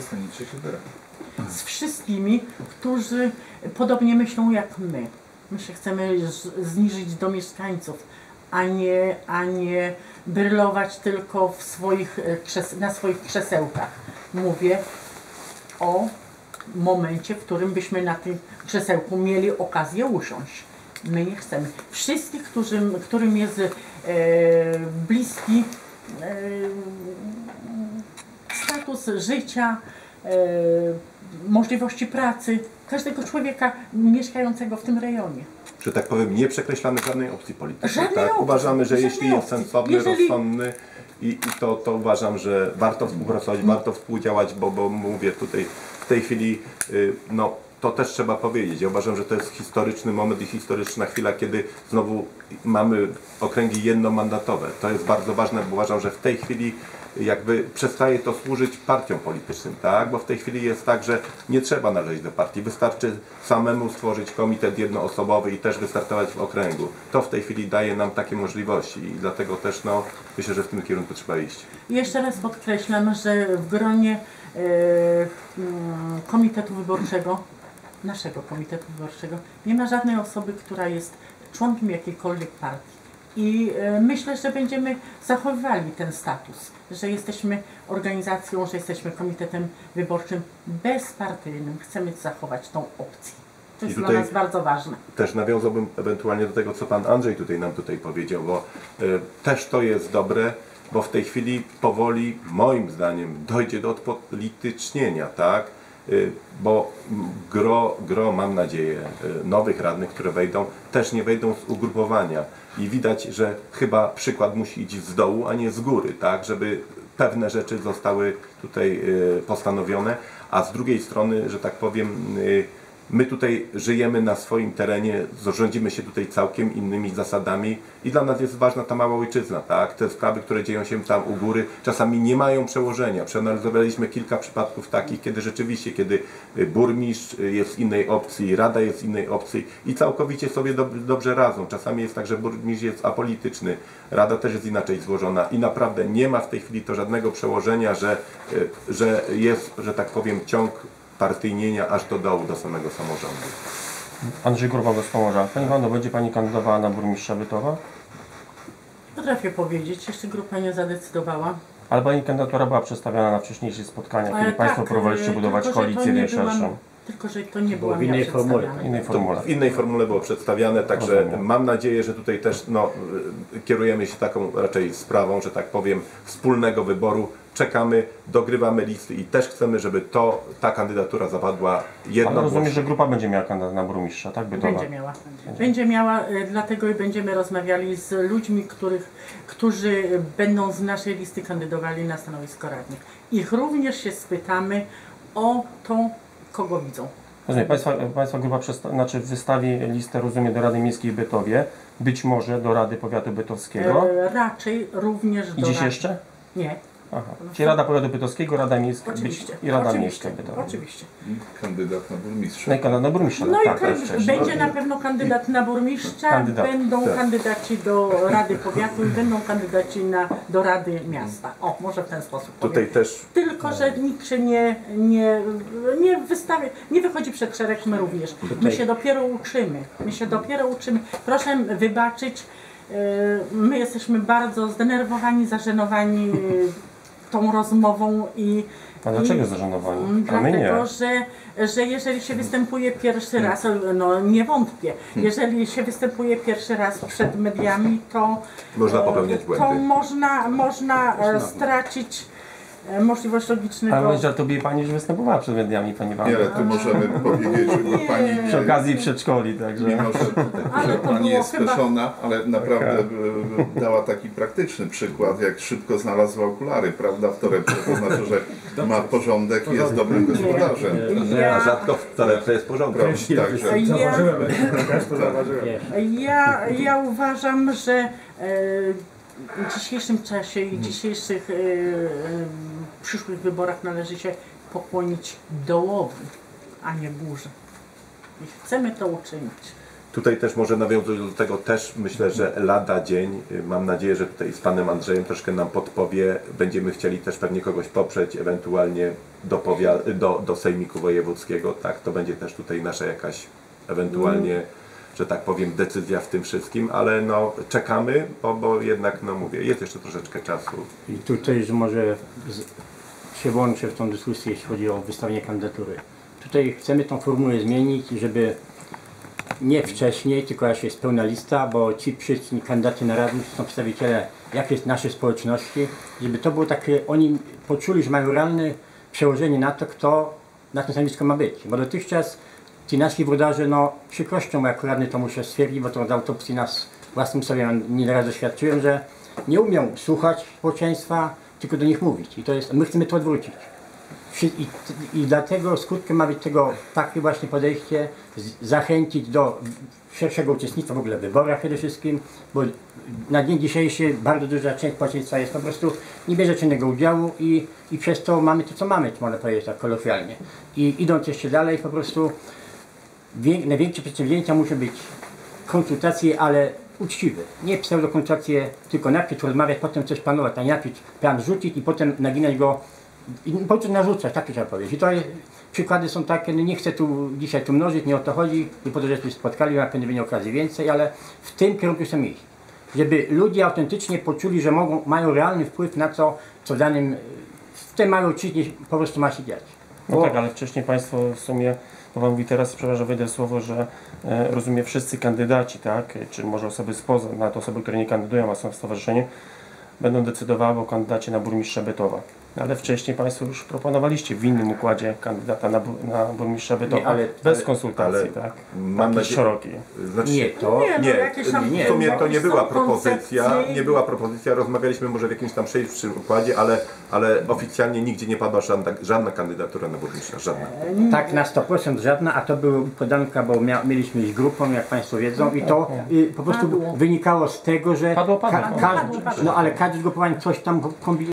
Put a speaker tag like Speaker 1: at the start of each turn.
Speaker 1: Zostaniecie liderem.
Speaker 2: z wszystkimi, którzy podobnie myślą jak my. My się chcemy zniżyć do mieszkańców, a nie, a nie brylować tylko w swoich, e, na swoich krzesełkach. Mówię o momencie, w którym byśmy na tym krzesełku mieli okazję usiąść. My nie chcemy. Wszystkich, którym, którym jest e, bliski e, status życia, e, możliwości pracy każdego człowieka mieszkającego w tym rejonie.
Speaker 3: że tak powiem, nie przekreślamy żadnej opcji politycznej.
Speaker 2: Żadnej
Speaker 3: tak?
Speaker 2: opcji,
Speaker 3: Uważamy, że jeśli jest sensowny,
Speaker 2: Jeżeli-
Speaker 3: rozsądny i, i to, to uważam, że warto współpracować, warto współdziałać, bo, bo mówię tutaj w tej chwili, y, no to też trzeba powiedzieć. Ja uważam, że to jest historyczny moment i historyczna chwila, kiedy znowu mamy okręgi jednomandatowe. To jest bardzo ważne, bo uważam, że w tej chwili jakby przestaje to służyć partiom politycznym, tak? Bo w tej chwili jest tak, że nie trzeba należeć do partii. Wystarczy samemu stworzyć komitet jednoosobowy i też wystartować w okręgu. To w tej chwili daje nam takie możliwości i dlatego też no, myślę, że w tym kierunku trzeba iść.
Speaker 2: Jeszcze raz podkreślam, że w gronie mm, komitetu wyborczego, naszego komitetu wyborczego, nie ma żadnej osoby, która jest członkiem jakiejkolwiek partii. I e, myślę, że będziemy zachowywali ten status, że jesteśmy organizacją, że jesteśmy komitetem wyborczym bezpartyjnym. Chcemy zachować tą opcję. To jest dla nas bardzo ważne.
Speaker 3: Też nawiązałbym ewentualnie do tego, co Pan Andrzej tutaj nam tutaj powiedział, bo y, też to jest dobre, bo w tej chwili powoli, moim zdaniem, dojdzie do odpolitycznienia, tak? Y, bo gro, gro, mam nadzieję, y, nowych radnych, które wejdą, też nie wejdą z ugrupowania. I widać, że chyba przykład musi iść z dołu, a nie z góry, tak? Żeby pewne rzeczy zostały tutaj y, postanowione, a z drugiej strony, że tak powiem, My tutaj żyjemy na swoim terenie, zarządzimy się tutaj całkiem innymi zasadami i dla nas jest ważna ta mała ojczyzna, tak? Te sprawy, które dzieją się tam u góry, czasami nie mają przełożenia. Przeanalizowaliśmy kilka przypadków takich, kiedy rzeczywiście, kiedy y, burmistrz y, jest z innej opcji, rada jest z innej opcji i całkowicie sobie dob- dobrze radzą. Czasami jest tak, że burmistrz jest apolityczny, rada też jest inaczej złożona i naprawdę nie ma w tej chwili to żadnego przełożenia, że, y, że jest, że tak powiem, ciąg partyjnienia aż do dołu, do samego samorządu.
Speaker 4: Andrzej Gruba z Pomorza. Pani Wando, będzie Pani kandydowała na burmistrza Bytowa?
Speaker 2: Potrafię powiedzieć, jeszcze grupa nie zadecydowała.
Speaker 4: Ale Pani kandydatura była przedstawiana na wcześniejszych spotkaniach, kiedy
Speaker 2: Ale
Speaker 4: Państwo
Speaker 2: tak,
Speaker 4: próbowaliście
Speaker 2: e,
Speaker 4: budować
Speaker 2: tylko,
Speaker 4: koalicję
Speaker 2: nie
Speaker 4: większą.
Speaker 2: Tylko, że to nie
Speaker 5: Było w innej formule.
Speaker 4: W innej formule.
Speaker 3: W innej formule było przedstawiane, także
Speaker 4: Rozumiem.
Speaker 3: mam nadzieję, że tutaj też no, y, kierujemy się taką raczej sprawą, że tak powiem, wspólnego wyboru. Czekamy, dogrywamy listy i też chcemy, żeby to, ta kandydatura zapadła
Speaker 4: Ale
Speaker 3: jednogłośnie.
Speaker 4: rozumiem, że grupa będzie miała kandydat na burmistrza, tak? Bytowa.
Speaker 2: Będzie miała. Będzie miała, e, dlatego i będziemy rozmawiali z ludźmi, których, którzy będą z naszej listy kandydowali na stanowisko radnych. Ich również się spytamy o to, kogo widzą.
Speaker 4: Rozumiem, Państwa, państwa grupa przesta- znaczy wystawi listę, rozumiem, do Rady Miejskiej w Bytowie, być może do Rady Powiatu Bytowskiego.
Speaker 2: E, raczej również do
Speaker 4: I dziś
Speaker 2: rad-
Speaker 4: jeszcze?
Speaker 2: Nie,
Speaker 4: Aha. Czyli Rada Powiatu Bytowskiego, Rada Miejska
Speaker 2: oczywiście.
Speaker 4: i Rada
Speaker 2: oczywiście,
Speaker 4: Miejska Bytowa.
Speaker 2: Oczywiście.
Speaker 5: Kandydat na burmistrza.
Speaker 4: No i kandydat na burmistrza,
Speaker 2: No
Speaker 4: tak,
Speaker 2: i
Speaker 4: tak,
Speaker 2: będzie na pewno kandydat na burmistrza,
Speaker 4: Kandydat,
Speaker 2: będą
Speaker 3: tak.
Speaker 2: kandydaci do Rady Powiatu i będą kandydaci na, do Rady Miasta. O, może w ten sposób
Speaker 3: Tutaj
Speaker 2: powiem.
Speaker 3: też
Speaker 2: Tylko, że nikt się nie, nie, nie wystawia, nie wychodzi przed szereg, my również. My się dopiero uczymy. My się dopiero uczymy. Proszę wybaczyć, e, my jesteśmy bardzo zdenerwowani, zażenowani e, tą rozmową i
Speaker 4: A dlaczego
Speaker 2: i-
Speaker 4: zażenowani?
Speaker 2: Mm,
Speaker 4: A my nie.
Speaker 2: Dlatego, że, że jeżeli się występuje pierwszy raz, no nie wątpię, jeżeli się występuje pierwszy raz przed mediami, to
Speaker 3: można
Speaker 2: e,
Speaker 3: popełniać
Speaker 2: to
Speaker 3: błędy.
Speaker 2: można, można e, stracić możliwość logicznego.
Speaker 4: Ale żartuje Pani, że występowała przed mediami, Pani Wanda.
Speaker 5: Nie, ale tu możemy powiedzieć, że
Speaker 2: Nie.
Speaker 5: pani
Speaker 4: Przy okazji przedszkoli, także...
Speaker 5: Mimo, że, że
Speaker 2: to
Speaker 5: pani jest
Speaker 2: chyba-
Speaker 5: spieszona, ale naprawdę e, dała taki praktyczny przykład, jak szybko znalazła okulary, prawda, w torebce. To znaczy, że ma porządek i jest dobrym gospodarzem.
Speaker 3: A
Speaker 2: Ja,
Speaker 3: rzadko w torebce jest porządek.
Speaker 2: Ja,
Speaker 1: to zauważyłem.
Speaker 2: ja, ja uważam, że e, w dzisiejszym czasie i dzisiejszych e, przyszłych wyborach należy się pokłonić dołowi, a nie górze. I chcemy to uczynić.
Speaker 3: Tutaj też może nawiązując do tego też myślę, że lada dzień, mam nadzieję, że tutaj z panem Andrzejem troszkę nam podpowie, będziemy chcieli też pewnie kogoś poprzeć, ewentualnie do, powia- do, do Sejmiku Wojewódzkiego, tak, to będzie też tutaj nasza jakaś ewentualnie, że tak powiem, decyzja w tym wszystkim, ale no czekamy, bo, bo jednak, no mówię, jest jeszcze troszeczkę czasu.
Speaker 6: I tutaj że może z, się włączę w tą dyskusję, jeśli chodzi o wystawienie kandydatury. Tutaj chcemy tą formułę zmienić, żeby nie wcześniej, tylko jak jest pełna lista, bo ci wszyscy kandydaci na radnych są przedstawiciele jakiejś naszej społeczności, żeby to było takie, oni poczuli, że mają realne przełożenie na to, kto na tym stanowisku ma być. Bo dotychczas ci nasi włodarze, no przykrością radny to muszę stwierdzić, bo to z autopsji nas własnym sobie nieraz doświadczyłem, że nie umią słuchać społeczeństwa, tylko do nich mówić. I to jest, my chcemy to odwrócić. I, I dlatego skutkiem ma być tego takie właśnie podejście, zachęcić do szerszego uczestnictwa w ogóle w wyborach przede wszystkim, bo na dzień dzisiejszy bardzo duża część społeczeństwa jest po prostu nie bierze czynnego udziału i, i przez to mamy to, co mamy, można powiedzieć tak kolokwialnie. I idąc jeszcze dalej, po prostu wię, największe przedsięwzięcia muszą być konsultacje, ale uczciwe. Nie pseudokonsultacje, tylko najpierw rozmawiać, potem coś planować, a najpierw plan rzucić i potem naginać go i po prostu narzucać, tak trzeba powiedzieć. I to jest, przykłady są takie, no nie chcę tu dzisiaj tu mnożyć, nie o to chodzi, nie po to, żeśmy spotkali, na pewno będzie okazji więcej, ale w tym kierunku chcemy iść. Żeby ludzie autentycznie poczuli, że mogą, mają realny wpływ na to, co danym, w tej małej ojczyźnie po prostu ma się dziać.
Speaker 4: No
Speaker 6: Bo-
Speaker 4: tak, ale wcześniej Państwo w sumie, bo Wam mówi teraz, przepraszam, wejdę w słowo, że e, rozumie wszyscy kandydaci, tak, czy może osoby spoza, nawet osoby, które nie kandydują, a są w stowarzyszeniu, będą decydowały o kandydacie na burmistrza Bytowa. Ale wcześniej Państwo już proponowaliście w innym układzie kandydata na, bu- na burmistrza Bytowa,
Speaker 6: ale-
Speaker 4: bez
Speaker 6: ale-
Speaker 4: konsultacji,
Speaker 3: ale
Speaker 4: tak?
Speaker 3: mam
Speaker 4: Takiej
Speaker 3: nadzieję-
Speaker 4: szerokiej.
Speaker 3: Znaczy,
Speaker 6: Nie, to
Speaker 2: Nie, no,
Speaker 3: Nie,
Speaker 2: jakieś tam-
Speaker 3: w sumie to nie była
Speaker 2: są
Speaker 3: propozycja,
Speaker 2: koncepcje
Speaker 3: nie była propozycja, rozmawialiśmy może w jakimś tam szerszym układzie, ale, ale oficjalnie nigdzie nie padła żadna, żadna kandydatura na burmistrza, żadna.
Speaker 6: Tak, na 100% żadna, a to była podanka, bo mia, mieliśmy z grupą, jak Państwo wiedzą, i to y, po prostu
Speaker 2: Padło.
Speaker 6: wynikało z tego, że
Speaker 4: Padło, padło,
Speaker 6: ka,
Speaker 2: padło.
Speaker 6: no ale każdy zgrupowanie coś tam kombinuje.